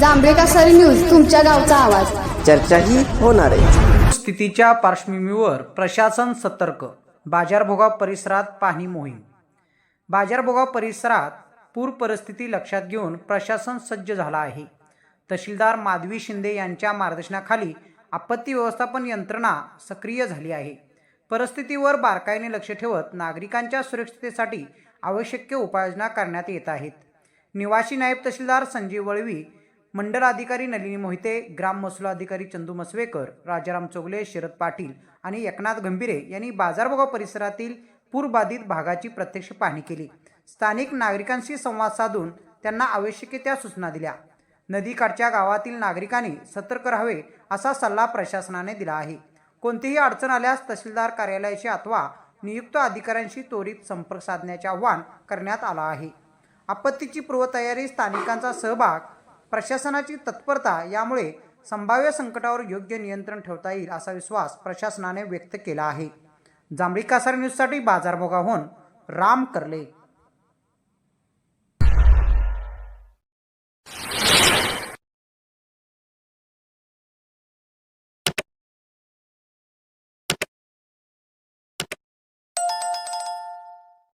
जांभळे कासारी news तुमच्या गावचा आवाज. चर्चाही होणार आहे. स्थितीच्या पार्श्वभूमीवर प्रशासन सतर्क. बाजारभोगाव परिसरात पाहणी मोहीम. बाजारभोगाव परिसरात पूर परिस्थिती लक्षात घेऊन प्रशासन सज्ज झाला आहे. तहसीलदार माधवी शिंदे यांच्या मार्गदर्शनाखाली आपत्ती व्यवस्थापन यंत्रणा सक्रिय झाली आहे. परिस्थितीवर बारकाईने लक्ष ठेवत नागरिकांच्या सुरक्षिततेसाठी आवश्यक उपाययोजना करण्यात येत आहेत. निवासी नायब तहसीलदार संजीव वळवी मंडल अधिकारी नलिनी मोहिते ग्राम महसूल अधिकारी चंदू मसवेकर राजाराम चोगले शरद पाटील आणि एकनाथ गंभीरे यांनी बाजारभोगाव परिसरातील पूरबाधित भागाची प्रत्यक्ष पाहणी केली. स्थानिक नागरिकांशी संवाद साधून त्यांना आवश्यक त्या सूचना दिल्या. नदीकाठच्या गावातील नागरिकांनी सतर्क राहावे असा सल्ला प्रशासनाने दिला आहे. कोणतीही अडचण आल्यास तहसीलदार कार्यालयाशी अथवा नियुक्त अधिकाऱ्यांशी त्वरित संपर्क साधण्याचे आवाहन करण्यात आलं आहे. आपत्तीची पूर्वतयारी स्थानिकांचा सहभाग प्रशासनाची तत्परता यामुळे संभाव्य संकटावर योग्य नियंत्रण ठेवता येईल असा विश्वास प्रशासनाने व्यक्त केला आहे. जांभळी कासार न्यूजसाठी बाजारभोगाहून राम करले.